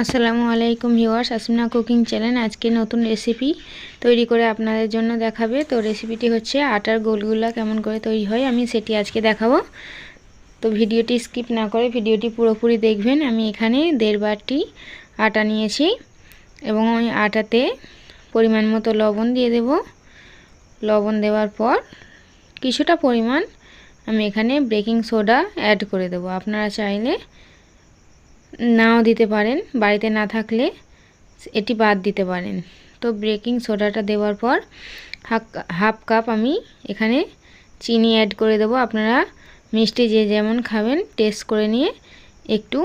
আসসালামু আলাইকুম viewers, Asmina cooking channel আজকে নতুন রেসিপি তৈরি করে আপনাদের জন্য দেখাবে। তো রেসিপিটি হচ্ছে আটার গোলগুলা কেমন করে তৈরি হয় আমি সেটি আজকে দেখাবো। তো ভিডিওটি স্কিপ না করে ভিডিওটি পুরোপুরি দেখবেন। আমি এখানে দেড় বাটি আটা নিয়েছি এবং ওই আটাতে পরিমাণ মতো লবণ দিয়ে দেব। লবণ দেওয়ার পর কিছুটা পরিমাণ আমি এখানে বেকিং সোডা অ্যাড করে দেব। আপনারা চাইলে নাও দিতে পারেন, বাড়িতে না থাকলে এটি বাদ দিতে পারেন। তো বেকিং সোডাটা দেওয়ার পর হাফ কাপ আমি এখানে চিনি অ্যাড করে দেব। আপনারা মিষ্টি যে যেমন খাবেন টেস্ট করে নিয়ে একটু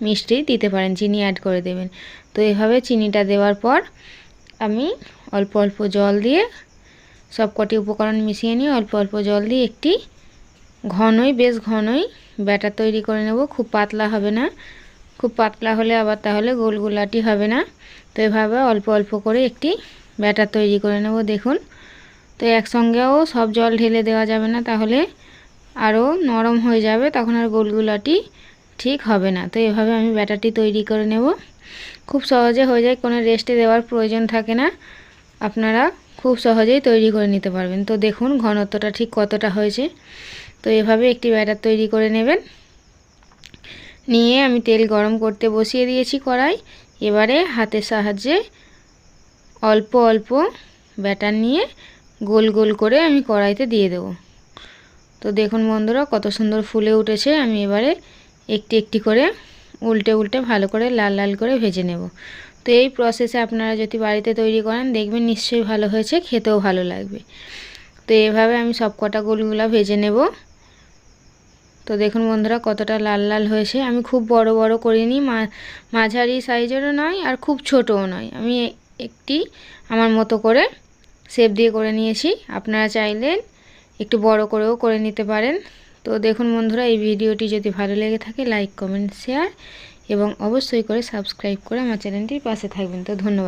মিষ্টি দিতে পারেন, চিনি অ্যাড করে দেবেন। তো এভাবে চিনিটা দেওয়ার পর আমি অল্প অল্প জল দিয়ে সব কটি উপকরণ মিশিয়ে নিয়ে অল্প অল্প জল দিয়ে একটি ঘনই, বেশ ঘনই ব্যাটার তৈরি করে নেব। খুব পাতলা হবে না। খুব পাতলা হলে আবার তাহলে গোলগোলাটি হবে না। তো এভাবে অল্প অল্প করে একটি ব্যাটার তৈরি করে নেব, দেখুন। তো একসঙ্গেও সব জল ঢেলে দেওয়া যাবে না, তাহলে আরও নরম হয়ে যাবে, তখন আর গোলগুলাটি ঠিক হবে না। তো এভাবে আমি ব্যাটারটি তৈরি করে নেব। খুব সহজে হয়ে যায়, কোনো রেস্টে দেওয়ার প্রয়োজন থাকে না। আপনারা খুব সহজেই তৈরি করে নিতে পারবেন। তো দেখুন ঘনত্বটা ঠিক কতটা হয়েছে। তো এভাবে একটি ব্যাটার তৈরি করে নেবেন। নিয়ে আমি তেল গরম করতে বসিয়ে দিয়েছি কড়াই। এবারে হাতের সাহায্যে অল্প অল্প ব্যাটার নিয়ে গোল গোল করে আমি কড়াইতে দিয়ে দেব। তো দেখুন বন্ধুরা, কত সুন্দর ফুলে উঠেছে। আমি এবারে একটি একটি করে উল্টে উল্টে ভালো করে লাল লাল করে ভেজে নেব। তো এই প্রসেসে আপনারা যদি বাড়িতে তৈরি করেন, দেখবেন নিশ্চয়ই ভালো হয়েছে, খেতেও ভালো লাগবে। তো এভাবে আমি সব কটা গোলগুলা ভেজে নেব। তো দেখুন বন্ধুরা, কতটা লাল লাল হয়েছে। আমি খুব বড় বড় করিনি মাঝারি সাইজেরও নয় আর খুব ছোটও নয়। আমি একটি আমার মতো করে শেপ দিয়ে করে নিয়েছি। আপনারা চাইলেন একটু বড় করেও করে নিতে পারেন। তো দেখুন বন্ধুরা, এই ভিডিওটি যদি ভালো লেগে থাকে লাইক কমেন্ট শেয়ার এবং অবশ্যই করে সাবস্ক্রাইব করে আমার চ্যানেলটির পাশে থাকবেন। তো ধন্যবাদ।